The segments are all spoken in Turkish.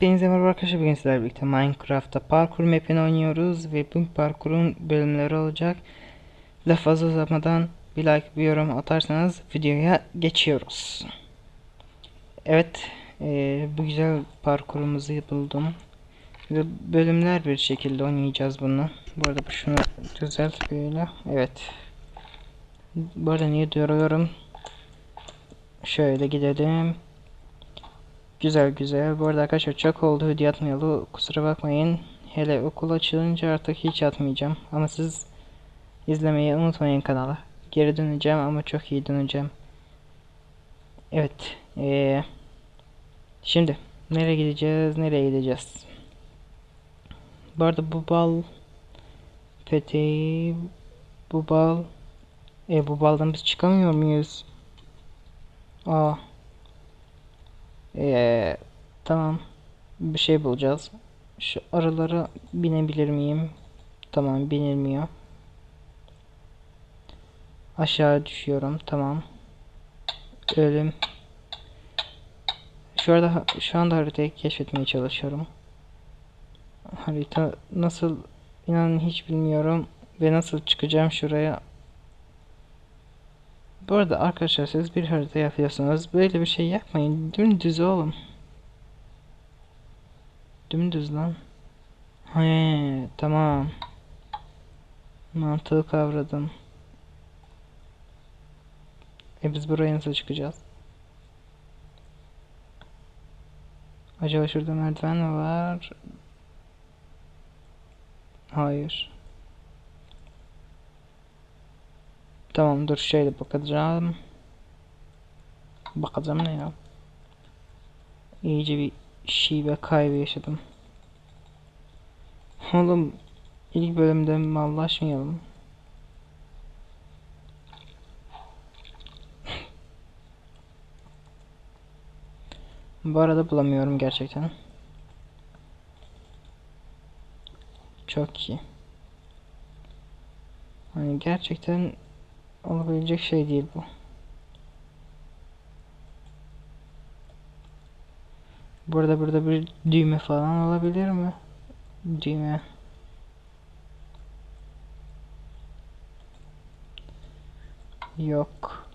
Hepinize merhaba arkadaşlar bugün sizlerle birlikte Minecraft'ta parkur map'ini oynuyoruz ve bu parkurun bölümleri olacak. Laf fazla uzatmadan bir like bir yorum atarsanız videoya geçiyoruz. Evet eee, bu güzel parkurumuzu buldum. Ve bölümler bir şekilde oynayacağız bunu. Bu arada şunu düzelt böyle. Evet. Bu arada niye duruyorum? Şöyle gidelim. Güzel güzel. Bu arada arkadaşlar çok oldu video atmayalı. Kusura bakmayın. Hele okul açılınca artık hiç atmayacağım. Ama siz izlemeyi unutmayın kanala. Geri döneceğim ama çok iyi döneceğim. Evet. Ee, şimdi nereye gideceğiz? Nereye gideceğiz? Bu arada bu bal peteği bu bal e bu baldan biz çıkamıyor muyuz? Aa. Ee, tamam. Bir şey bulacağız. Şu aralara binebilir miyim? Tamam binilmiyor. Aşağı düşüyorum. Tamam. Ölüm. Şu anda şu anda haritayı keşfetmeye çalışıyorum. Harita nasıl inanın hiç bilmiyorum ve nasıl çıkacağım şuraya. Bu arada arkadaşlar siz bir harita yapıyorsunuz. Böyle bir şey yapmayın. Dümdüz oğlum. Dümdüz lan. He, tamam. Mantığı kavradım. E biz buraya nasıl çıkacağız? Acaba şurada merdiven mi var? Hayır. Tamam dur şöyle bakacağım. Bakacağım ne ya? İyice bir şive kaybı yaşadım. Oğlum ilk bölümde mallaşmayalım. Bu arada bulamıyorum gerçekten. Çok iyi. Hani gerçekten olabilecek şey değil bu. Burada burada bir düğme falan olabilir mi? Düğme. Yok.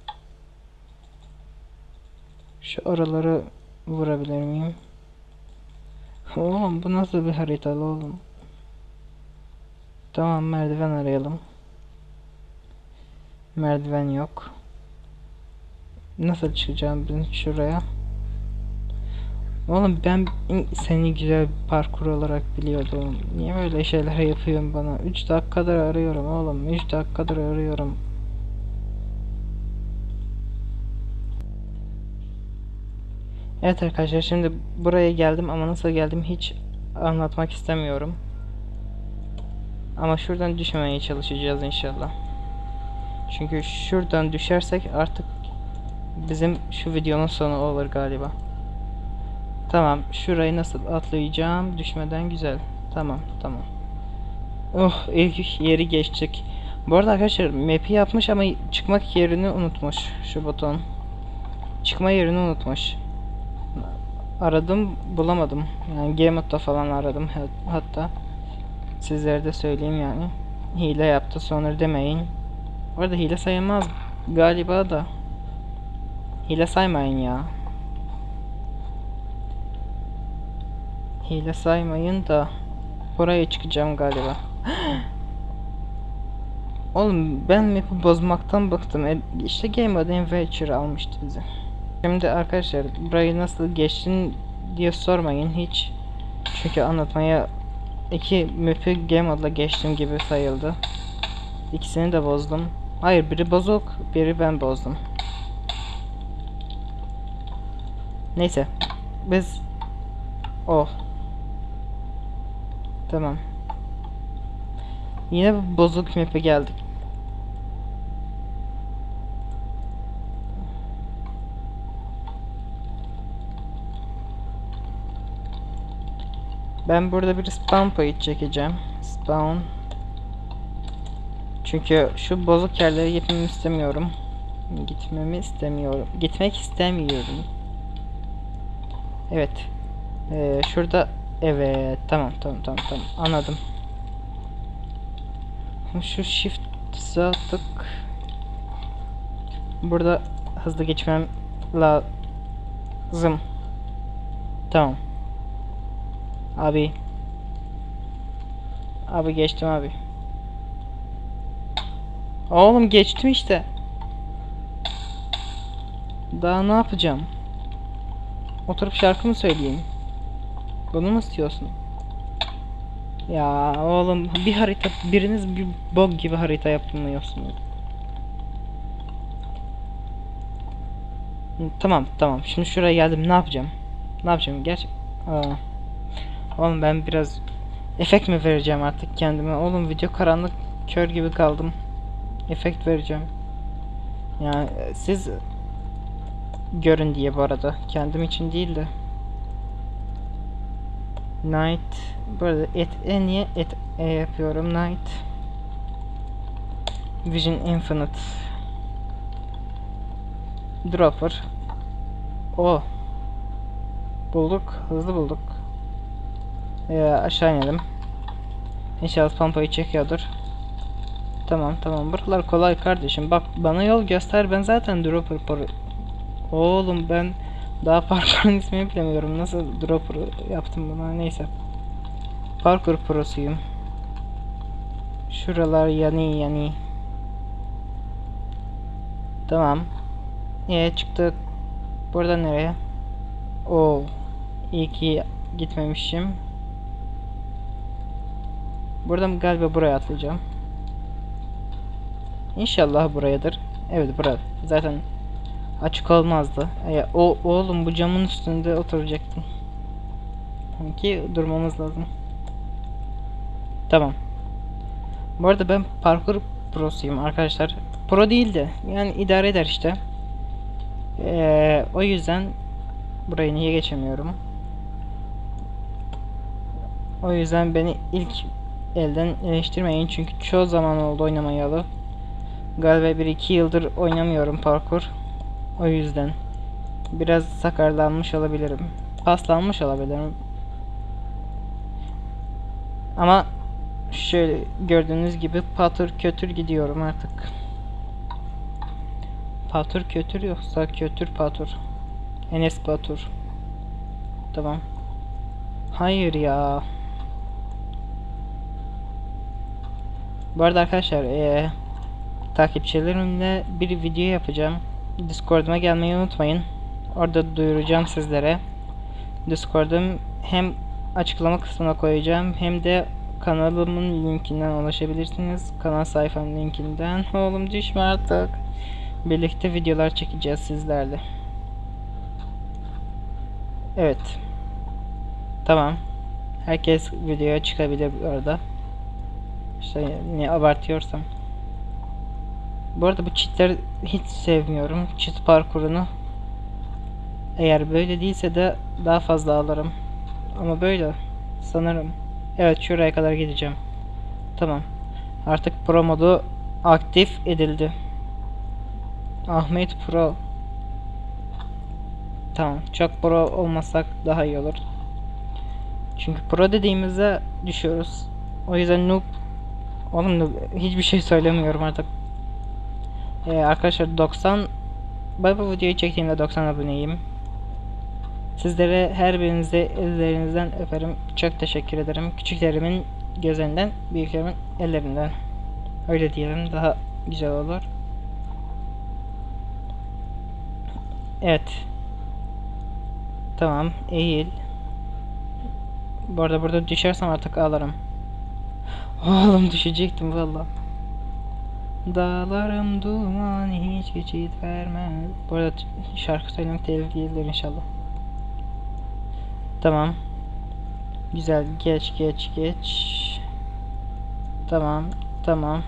Şu araları vurabilir miyim? Oğlum bu nasıl bir haritalı oğlum? Tamam merdiven arayalım. Merdiven yok. Nasıl çıkacağım ben şuraya? Oğlum ben seni güzel parkur olarak biliyordum. Niye böyle şeyler yapıyorsun bana? 3 dakikadır arıyorum oğlum. 3 dakikadır arıyorum. Evet arkadaşlar şimdi buraya geldim ama nasıl geldim hiç anlatmak istemiyorum. Ama şuradan düşmemeye çalışacağız inşallah. Çünkü şuradan düşersek artık bizim şu videonun sonu olur galiba. Tamam şurayı nasıl atlayacağım düşmeden güzel. Tamam tamam. Oh ilk yeri geçtik. Bu arada arkadaşlar map'i yapmış ama çıkmak yerini unutmuş şu buton. Çıkma yerini unutmuş. Aradım bulamadım. Yani game falan aradım hatta. Sizlere de söyleyeyim yani. Hile yaptı sonra demeyin. Bu arada hile sayılmaz galiba da. Hile saymayın ya. Hile saymayın da buraya çıkacağım galiba. Oğlum ben map'i bozmaktan bıktım. E, işte Game Mode Adventure almıştı bize. Şimdi arkadaşlar burayı nasıl geçtin diye sormayın hiç. Çünkü anlatmaya iki map'i Game Mode'la geçtim gibi sayıldı. İkisini de bozdum. Hayır biri bozuk, biri ben bozdum. Neyse. Biz Oh. Tamam. Yine bozuk map'e geldik. Ben burada bir spawn point çekeceğim. Spawn. Çünkü şu bozuk yerlere gitmemi istemiyorum. Gitmemi istemiyorum. Gitmek istemiyorum. Evet. Ee, şurada evet tamam tamam tamam tamam anladım. Şu shift tık. Burada hızlı geçmem lazım. Tamam. Abi. Abi geçtim abi. Oğlum geçtim işte. Daha ne yapacağım? Oturup şarkı mı söyleyeyim? Bunu mu istiyorsun? Ya oğlum bir harita biriniz bir bog gibi harita yapmıyorsunuz. Tamam tamam şimdi şuraya geldim ne yapacağım? Ne yapacağım gerçek? Aa. Oğlum ben biraz efekt mi vereceğim artık kendime? Oğlum video karanlık kör gibi kaldım. Efekt vereceğim. Yani e, siz görün diye bu arada. Kendim için değil de. Night. Burada et en iyi et e yapıyorum. Night. Vision Infinite. Dropper. O. Bulduk. Hızlı bulduk. Ee, aşağı inelim. İnşallah pompayı çekiyordur. Tamam tamam buralar kolay kardeşim. Bak bana yol göster ben zaten dropper pro- Oğlum ben daha parkurun ismini bilemiyorum. Nasıl dropper yaptım buna neyse. Parkur prosuyum. Şuralar yani yani. Tamam. Ee çıktık. Burada nereye? Oo. İyi ki gitmemişim. Buradan galiba buraya atlayacağım. İnşallah burayadır. Evet bura. Zaten açık olmazdı. Ya, o oğlum bu camın üstünde oturacaktım. Ki durmamız lazım. Tamam. Bu arada ben parkur prosuyum arkadaşlar. Pro değil de yani idare eder işte. Ee, o yüzden burayı niye geçemiyorum? O yüzden beni ilk elden eleştirmeyin çünkü çoğu zaman oldu oynamayalı. Galiba 1-2 yıldır oynamıyorum parkur. O yüzden biraz sakarlanmış olabilirim. Paslanmış olabilirim. Ama şöyle gördüğünüz gibi patır kötür gidiyorum artık. Patır kötür yoksa kötür patır. Enes Batur. Tamam. Hayır ya. Bu arada arkadaşlar eee takipçilerimle bir video yapacağım. Discord'uma gelmeyi unutmayın. Orada duyuracağım sizlere. Discord'um hem açıklama kısmına koyacağım hem de kanalımın linkinden ulaşabilirsiniz. Kanal sayfam linkinden. Oğlum düşme artık. Birlikte videolar çekeceğiz sizlerle. Evet. Tamam. Herkes videoya çıkabilir bu arada. İşte ne abartıyorsam. Bu arada bu cheatleri hiç sevmiyorum. Cheat parkurunu. Eğer böyle değilse de daha fazla alırım. Ama böyle sanırım. Evet şuraya kadar gideceğim. Tamam. Artık pro modu aktif edildi. Ahmet Pro. Tamam. Çok pro olmasak daha iyi olur. Çünkü pro dediğimizde düşüyoruz. O yüzden noob Oğlum noob, hiçbir şey söylemiyorum artık. Ee, arkadaşlar 90 ben bu videoyu çektiğimde 90 aboneyim. Sizlere her birinize ellerinizden öperim. Çok teşekkür ederim. Küçüklerimin gözünden, büyüklerimin ellerinden. Öyle diyelim daha güzel olur. Evet. Tamam, eğil. Bu arada burada düşersem artık ağlarım. Oğlum düşecektim valla. Dağlarım duman hiç geçit vermez. Bu arada şarkı söylemek telif değildir inşallah. Tamam. Güzel geç geç geç. Tamam tamam.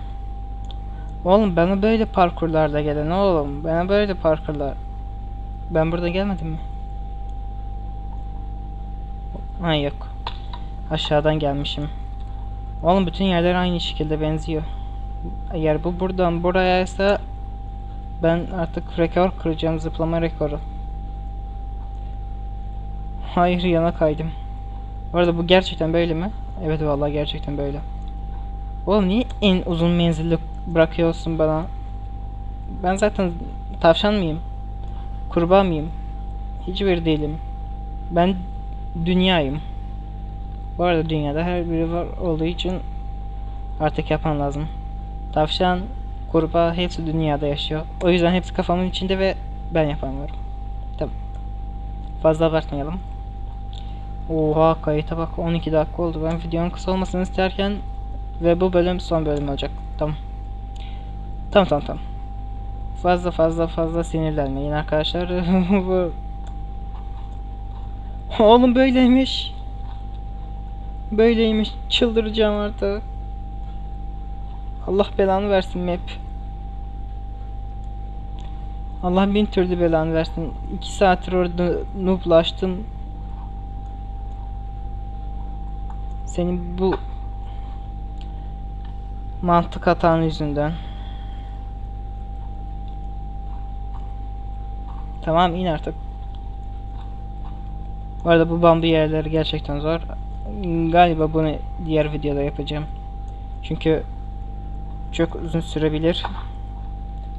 Oğlum bana böyle parkurlarda gelen oğlum. Bana böyle parkurlar. Ben burada gelmedim mi? Ha yok. Aşağıdan gelmişim. Oğlum bütün yerler aynı şekilde benziyor. Eğer bu buradan buraya ise ben artık rekor kıracağım zıplama rekoru. Hayır yana kaydım. Bu arada bu gerçekten böyle mi? Evet vallahi gerçekten böyle. Oğlum niye en uzun menzilli bırakıyorsun bana? Ben zaten tavşan mıyım? Kurbağa mıyım? Hiçbir değilim. Ben dünyayım. Bu arada dünyada her biri var olduğu için artık yapan lazım. Tavşan, kurbağa hepsi dünyada yaşıyor. O yüzden hepsi kafamın içinde ve ben yapamıyorum. Tamam. Fazla abartmayalım. Oha kayıta bak 12 dakika oldu. Ben videonun kısa olmasını isterken ve bu bölüm son bölüm olacak. Tamam. Tamam tamam tamam. Fazla fazla fazla sinirlenmeyin arkadaşlar. bu Oğlum böyleymiş. Böyleymiş. Çıldıracağım artık. Allah belanı versin map. Allah bin türlü belanı versin. 2 saattir orada nooblaştım. Senin bu mantık hatan yüzünden. Tamam in artık. Bu arada bu bambu yerleri gerçekten zor. Galiba bunu diğer videoda yapacağım. Çünkü çok uzun sürebilir.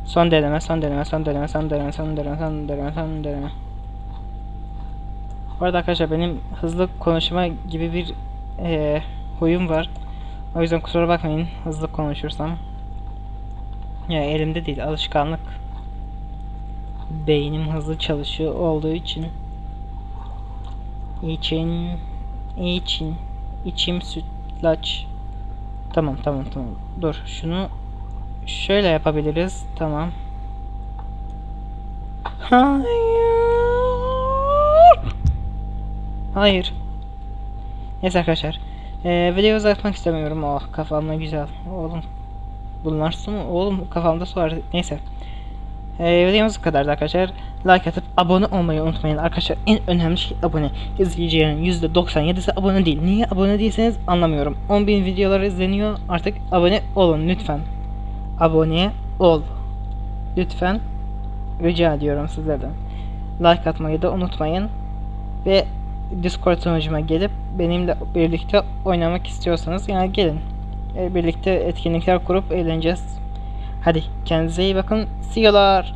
Son deneme, son deneme, son deneme, son deneme, son deneme, son deneme, son deneme. Bu arada arkadaşlar benim hızlı konuşma gibi bir eee, huyum var. O yüzden kusura bakmayın hızlı konuşursam. Ya elimde değil alışkanlık. Beynim hızlı çalışıyor olduğu için. İçin, için, içim sütlaç. Tamam tamam tamam. Dur şunu şöyle yapabiliriz. Tamam. Hayır. Hayır. Neyse arkadaşlar. Ee, videoyu uzatmak istemiyorum. Oh kafamda güzel. Oğlum. Bunlar su mu? Oğlum kafamda su var. Neyse. Ee, videomuz bu kadardı arkadaşlar. Like atıp abone olmayı unutmayın arkadaşlar. En önemli şey abone. İzleyicilerin %97'si abone değil. Niye abone değilseniz anlamıyorum. 10.000 videolar izleniyor. Artık abone olun lütfen. Abone ol. Lütfen. Rica ediyorum sizlerden. Like atmayı da unutmayın. Ve Discord sunucuma gelip benimle birlikte oynamak istiyorsanız yani gelin. Ee, birlikte etkinlikler kurup eğleneceğiz. Hadi kendinize iyi bakın. See you'lar.